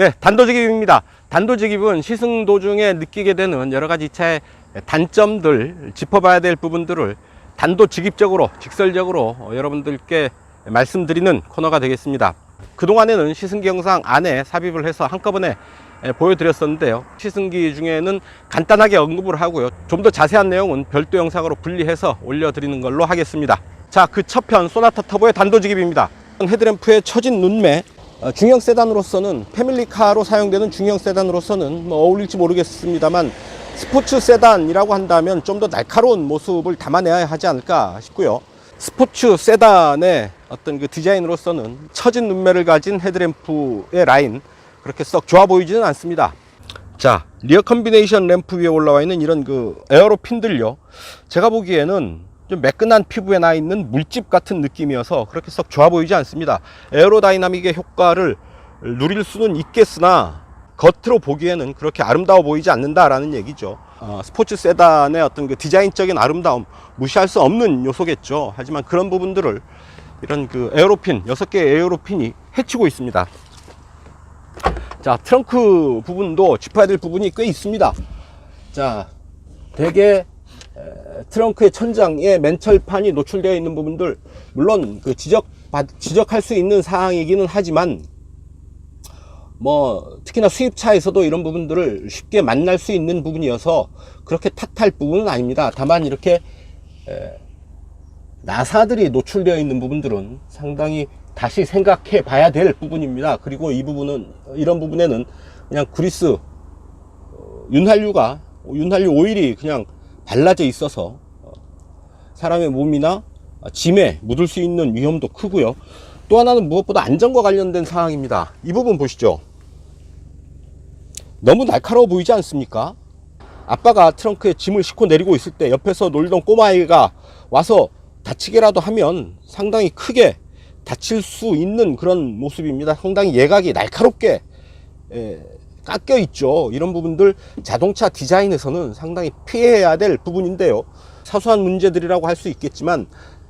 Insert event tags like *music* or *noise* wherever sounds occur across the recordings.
네, 단도직입입니다. 단도직입은 시승 도중에 느끼게 되는 여러 가지 차의 단점들, 짚어봐야 될 부분들을 단도직입적으로, 직설적으로 어, 여러분들께 말씀드리는 코너가 되겠습니다. 그동안에는 시승기 영상 안에 삽입을 해서 한꺼번에 에, 보여드렸었는데요. 시승기 중에는 간단하게 언급을 하고요. 좀 더 자세한 내용은 별도 영상으로 분리해서 올려드리는 걸로 하겠습니다. 자, 그 첫 편 소나타 터보의 단도직입입니다. 헤드램프의 처진 눈매, 어, 중형 세단으로서는 패밀리카로 사용되는 중형 세단으로서는 뭐 어울릴지 모르겠습니다만 스포츠 세단이라고 한다면 좀 더 날카로운 모습을 담아내야 하지 않을까 싶고요. 스포츠 세단의 어떤 그 디자인으로서는 처진 눈매를 가진 헤드램프의 라인 그렇게 썩 좋아 보이지는 않습니다. 자, 리어 컨비네이션 램프 위에 올라와 있는 이런 그 에어로 핀들요. 제가 보기에는 좀 매끈한 피부에 나 있는 물집 같은 느낌이어서 그렇게 썩 좋아 보이지 않습니다. 에어로다이나믹의 효과를 누릴 수는 있겠으나 겉으로 보기에는 그렇게 아름다워 보이지 않는다라는 얘기죠. 어, 스포츠 세단의 어떤 그 디자인적인 아름다움 무시할 수 없는 요소겠죠. 하지만 그런 부분들을 이런 그 에어로핀, 6개의 에어로핀이 해치고 있습니다. 자, 트렁크 부분도 짚어야 될 부분이 꽤 있습니다. 자, 대개 에, 트렁크의 천장에 맨철판이 노출되어 있는 부분들 물론 그 지적 지적할 수 있는 사항이기는 하지만 뭐 특히나 수입차에서도 이런 부분들을 쉽게 만날 수 있는 부분이어서 그렇게 탓할 부분은 아닙니다. 다만 이렇게 에, 나사들이 노출되어 있는 부분들은 상당히 다시 생각해 봐야 될 부분입니다. 그리고 이 부분은 이런 부분에는 그냥 그리스 어, 윤활유가 윤활유 오일이 그냥 발라져 있어서 어, 사람의 몸이나 짐에 묻을 수 있는 위험도 크고요. 또 하나는 무엇보다 안전과 관련된 사항입니다. 이 부분 보시죠. 너무 날카로워 보이지 않습니까? 아빠가 트렁크에 짐을 싣고 내리고 있을 때 옆에서 놀던 꼬마아이가 와서 다치게라도 하면 상당히 크게 다칠 수 있는 그런 모습입니다. 상당히 예각이 날카롭게 에, 깎여 있죠. 이런 부분들 자동차 디자인에서는 상당히 피해야 될 부분인데요. 사소한 문제들이라고 할 수 있겠지만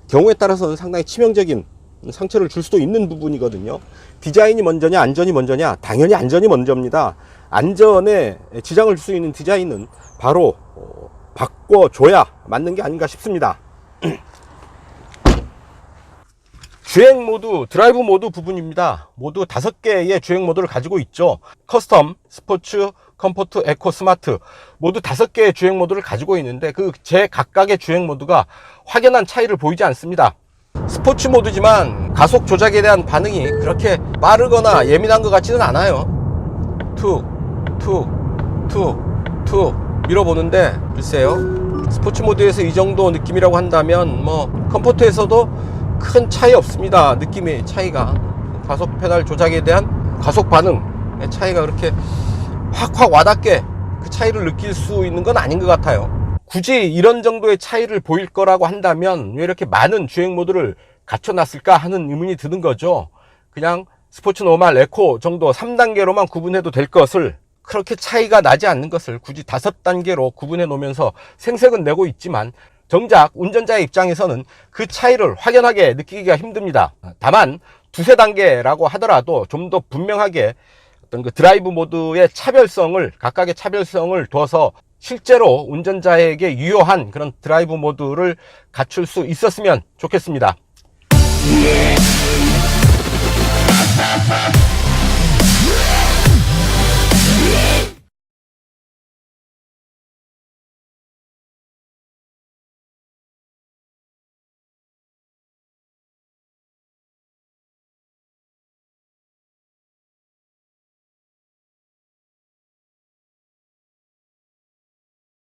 경우에 따라서는 상당히 치명적인 상처를 줄 수도 있는 부분이거든요. 디자인이 먼저냐, 안전이 먼저냐? 당연히 안전이 먼저입니다. 안전에 지장을 줄 수 있는 디자인은 바로 어, 바꿔줘야 맞는 게 아닌가 싶습니다. *clears throat* 주행 모드, 드라이브 모드 부분입니다. 모두 다섯 개의 주행 모드를 가지고 있죠. 커스텀, 스포츠, 컴포트, 에코, 스마트 모두 다섯 개의 주행 모드를 가지고 있는데 그 제 각각의 주행 모드가 확연한 차이를 보이지 않습니다. 스포츠 모드지만 가속 조작에 대한 반응이 그렇게 빠르거나 예민한 것 같지는 않아요. 툭, 툭, 툭, 툭 밀어보는데 글쎄요. 스포츠 모드에서 이 정도 느낌이라고 한다면 뭐 컴포트에서도 큰 차이 없습니다. 느낌의 차이가 가속 페달 조작에 대한 가속 반응의 차이가 그렇게 확확 와닿게 그 차이를 느낄 수 있는 건 아닌 것 같아요. 굳이 이런 정도의 차이를 보일 거라고 한다면 왜 이렇게 많은 주행 모드를 갖춰놨을까 하는 의문이 드는 거죠. 그냥 스포츠 노멀 에코 정도 3단계로만 구분해도 될 것을 그렇게 차이가 나지 않는 것을 굳이 다섯 단계로 구분해 놓으면서 생색은 내고 있지만 정작 운전자의 입장에서는 그 차이를 확연하게 느끼기가 힘듭니다. 다만 두세 단계라고 하더라도 좀 더 분명하게 어떤 그 드라이브 모드의 차별성을 각각의 차별성을 둬서 실제로 운전자에게 유효한 그런 드라이브 모드를 갖출 수 있었으면 좋겠습니다.